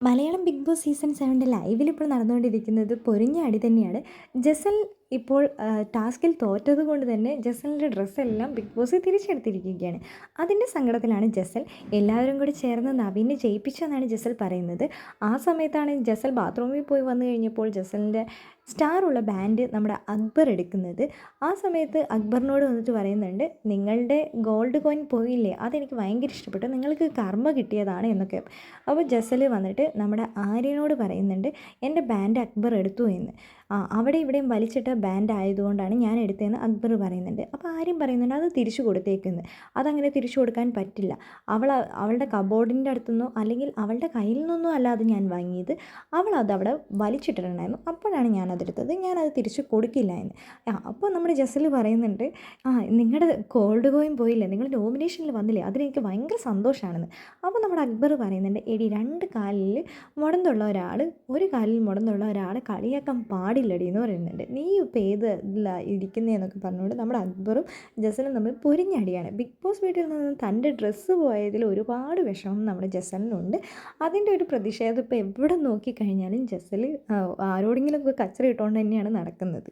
Malayalam Big Boss season സെവന്റെ ലൈവിൽ ഇപ്പോൾ നടന്നുകൊണ്ടിരിക്കുന്നത് പൊരിഞ്ഞ അടി തന്നെയാണ്. ജസൽ ഇപ്പോൾ ടാസ്കിൽ തോറ്റത് കൊണ്ട് തന്നെ ജസലിന്റെ ഡ്രസ്സെല്ലാം ബിഗ് ബോസ് തിരിച്ചെടുത്തിരിക്കുകയാണ്. അതിന്റെ സങ്കടത്തിലാണ് ജസൽ എല്ലാവരും കൂടി ചേർന്ന് നവീനെ ജയിപ്പിച്ചെന്നാണ് ജസൽ പറയുന്നത്. ആ സമയത്താണ് ജസൽ ബാത്റൂമിൽ പോയി വന്നു കഴിഞ്ഞപ്പോൾ ജസലിന്റെ സ്റ്റാറുള്ള ബാൻഡ് നമ്മുടെ അക്ബർ എടുക്കുന്നത്. ആ സമയത്ത് അക്ബറിനോട് വന്നിട്ട് പറയുന്നുണ്ട് നിങ്ങളുടെ ഗോൾഡ് കോയിൻ പോയില്ലേ? അതെനിക്ക് ഭയങ്കര ഇഷ്ടപ്പെട്ടു. നിങ്ങൾക്ക് കർമ്മ കിട്ടിയതാണ് എന്നൊക്കെ. അപ്പോൾ ജസൽ വന്നിട്ട് നമ്മുടെ ആര്യനോട് പറയുന്നുണ്ട് എന്റെ ബാൻഡ് അക്ബർ എടുത്തു എന്ന്. ആ അവിടെ ഇവിടെയും വലിച്ചിട്ട ബാൻഡ് ആയതുകൊണ്ടാണ് ഞാൻ എടുത്തതെന്ന് അക്ബർ പറയുന്നുണ്ട്. അപ്പോൾ ആരും പറയുന്നുണ്ട് അത് തിരിച്ചു കൊടുത്തേക്കുന്നു. അതങ്ങനെ തിരിച്ചു കൊടുക്കാൻ പറ്റില്ല. അവൾ അവളുടെ കബോർഡിന്റെ അടുത്തുനിന്നോ അല്ലെങ്കിൽ അവളുടെ കയ്യിൽ നിന്നോ അല്ല അത് ഞാൻ വാങ്ങിയത്. അവൾ അത് വലിച്ചിട്ടിട്ടുണ്ടായിരുന്നു. അപ്പോഴാണ് ഞാൻ അതെടുത്തത് ഞാനത് തിരിച്ചു കൊടുക്കില്ല എന്ന്. അപ്പോൾ നമ്മുടെ ജസ്സിൽ പറയുന്നുണ്ട് ആ നിങ്ങളുടെ കോൾഡ് കോയിൻ പോയില്ലേ? നിങ്ങൾ നോമിനേഷനിൽ വന്നില്ലേ? അതിലെനിക്ക് ഭയങ്കര സന്തോഷമാണെന്ന് അപ്പോൾ നമ്മുടെ അക്ബർ പറയുന്നുണ്ട് എടി രണ്ട് കാലിൽ മുടന്തുള്ള ഒരാൾ ഒരു കാലിൽ മുടന്തുള്ള ഒരാളെ കളിയാക്കാൻ പാടില്ലടി എന്ന് പറയുന്നുണ്ട്. നീ ഇപ്പോൾ ഏത് എന്നൊക്കെ പറഞ്ഞുകൊണ്ട് നമ്മുടെ അക്ബറും ജസലും തമ്മിൽ പൊരിഞ്ഞടിയാണ്. ബിഗ് ബോസ് വീട്ടിൽ നിന്ന് തന്റെ ഡ്രസ്സ് പോയതിൽ ഒരുപാട് വിഷമം നമ്മുടെ ജസലിനുണ്ട്. അതിന്റെ ഒരു പ്രതിഷേധം ഇപ്പോൾ എവിടെ നോക്കിക്കഴിഞ്ഞാലും ജസൽ ആരോടെങ്കിലുമൊക്കെ കച്ചറ ഇട്ടുകൊണ്ട് തന്നെയാണ് നടക്കുന്നത്.